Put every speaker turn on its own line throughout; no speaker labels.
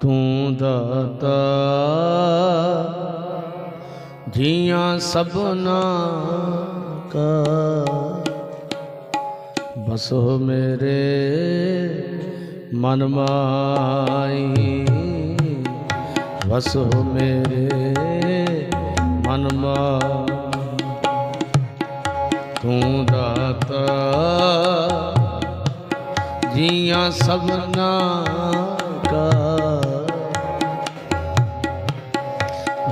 ਤੂੰ ਦਾਤਾ। ਜੀਆਂ ਸਭਨਾ ਕਾ। ਬਸੋ ਮੇਰੇ ਮਨ ਮਾਈ। ਵਸੋ ਮੇਰੇ ਮਨ ਮਾਈ। ਤੂੰ ਦਾਤਾ। ਜੀਆਂ ਸਭਨਾ ਕਾ।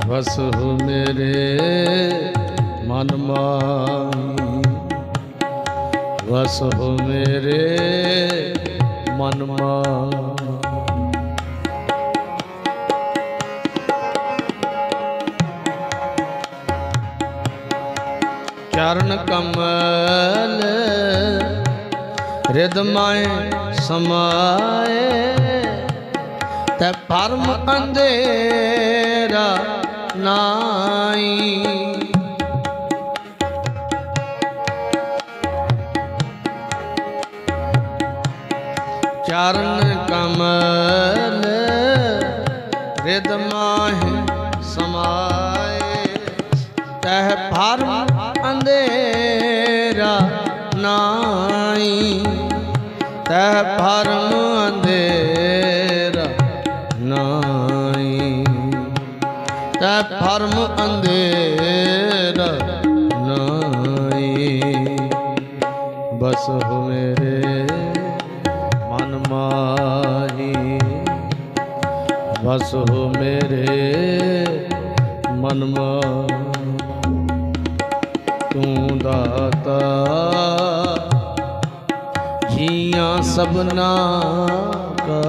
ਵਸੋ ਮੇਰੇ ਮਨ ਮਾਈ। ਵਸੋ ਮੇਰੇ ਮਨ ਮਾਈ। ਚਰਨ ਕਮਲ ਰਿਦਮਾਏ ਸਮਾਏ, ਤੈ ਪਰਮ ਅੰਧੇਰਾ ਨਾਈ। ਚਰਨ ਕਮਲ ਰਿਦ ਮਾਹਿ ਸਮਾਏ। ਤਹ ਭਰਮ ਅੰਧੇਰਾ ਨਾਈ। ਤਹ ਭਰਮ ਬਸ ਹੋ ਮੇਰੇ ਮਨ ਮਾਹੀ। ਬਸ ਹੋ ਮੇਰੇ, ਮਨ ਮਾਹੀ। ਤੂੰ ਦਾਤਾ, ਜੀਆਂ ਸਭਨਾ ਕਾ।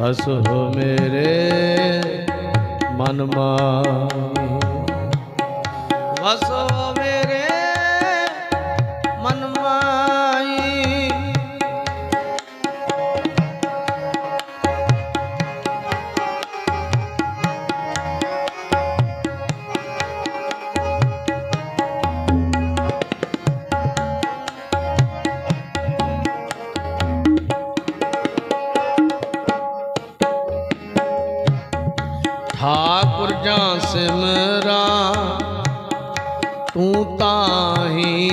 ਹਸ ਹੋ ਮੇਰੇ, ਮਨ ਮਾਹੀ। ਵਸ ਠਾਕੁਰ ਜਾਂ ਸਿਮਰਾਂ ਤੂੰ ਤਾਹੀ।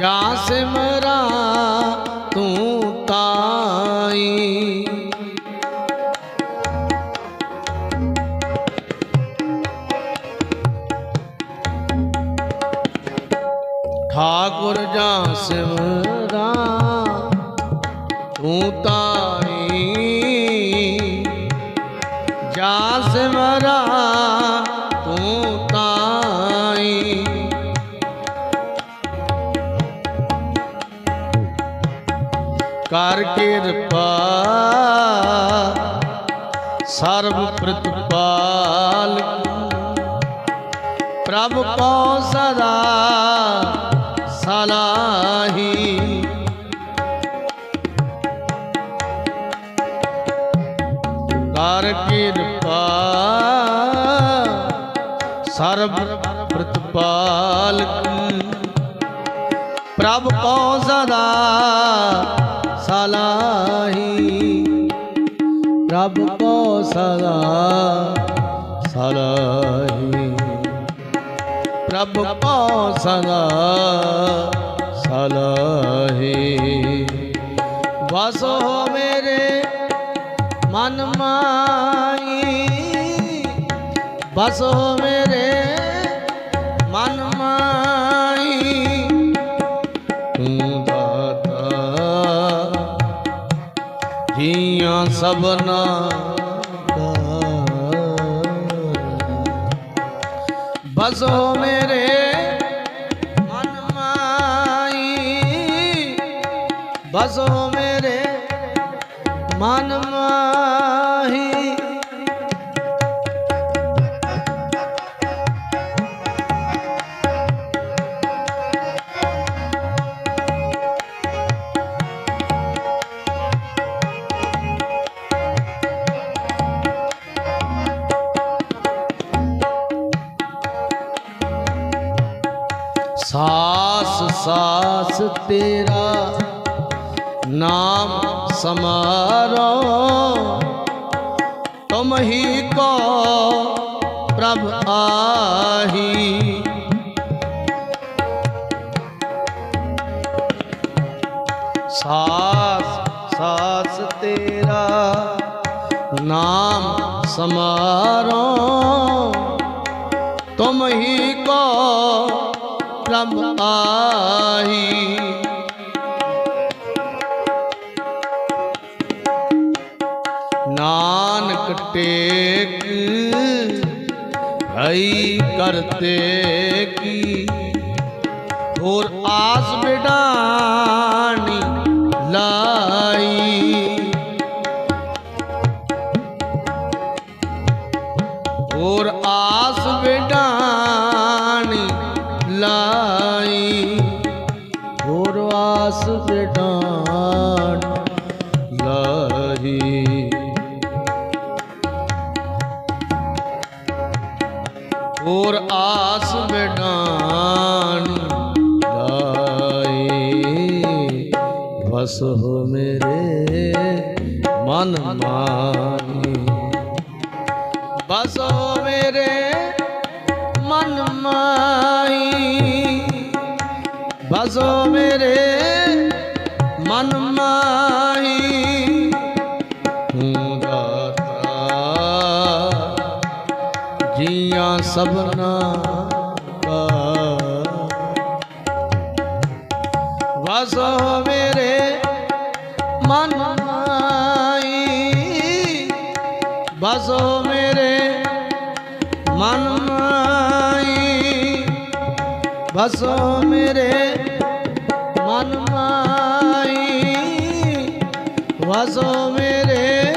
ਜਾਂ ਸਿਮਰਾਂ ਤੂੰ ਤਾਈ ਠਾਕੁਰ ਜਾਂ ਸਿਮਰਾਂ ਤੂੰ ਤਾਈ ਸਿਮਰਾ ਤੂੰ ਤਾਈ। ਕਰ ਕਿਰਪਾ ਸਰਬ ਪ੍ਰਤਪਾਲ ਪ੍ਰਭ ਕੋ ਸਦਾ ਸਲਾਹੀ। ਕਰ ਕਿਰਪਾ ਸਰਬ ਪ੍ਰਤਪਾਲਕ ਪ੍ਰਭ ਕੋ ਸਦਾ ਸਲਾਹੀ। ਪ੍ਰਭ ਕੋ ਸਦਾ ਸਲਾਹੀ। ਪ੍ਰਭ ਕੋ ਸਦਾ ਸਲਾਹੀ। ਵਸੋ ਮੇਰੇ ਮਨ ਮਾਈ, ਬਸੋ ਮੇਰੇ ਮਨ ਮਾਈ। ਤੂੰ ਦਾਤਾ, ਜੀਆਂ ਸਭਨਾ ਦਾ ਬਸੋ ਮੇਰੇ ਮਨ ਮਾਈ, ਬਸੋ ਮੇਰੇ ਮਨ ਮਾਹੀ। ਸਾਸ ਸਾਸ ਤੇਰਾ ਨਾਮ ਸਮਾਰੋ ਤੁਮ ਹੀ ਕੋ ਪ੍ਰਭ ਆਹੀ। ਸਾਸ ਸਾਸ ਤੇਰਾ ਨਾਮ ਸਮਾਰੋ ਤੁਮ ਹੀ ਕੋ ਪ੍ਰਭ ਆਹੀ। ਨਾਨਕ ਟੇਕ, ਭਈ ਕਰਤੇ ਕੀ ਹੋਰ ਆਸ ਬਿਡਾਣੀ ਲਾਈ। ਹੋਰ ਆਸ ਬਿਡਾਣੀ ਲਾਈ। ਹੋਰ ਆਸ ਹੋਰ ਆਸ ਬਿਡਾਣ ਵਸ ਹੋ ਮੇਰੇ ਮਨ ਮਾਹੀ ਬਸ ਮੇਰੇ ਮਨ ਮਾਈ ਬਸ ਮੇਰੇ ਜੀਆਂ ਸਭਨਾ ਕਾ ਵਸੋ ਮੇਰੇ ਮਨ ਮਾਈ। ਵਸੋ ਮੇਰੇ ਮਨ ਮਾਈ। ਵਸੋ ਮੇਰੇ ਮਨ ਮਾਈ। ਵਸੋ ਮੇਰੇ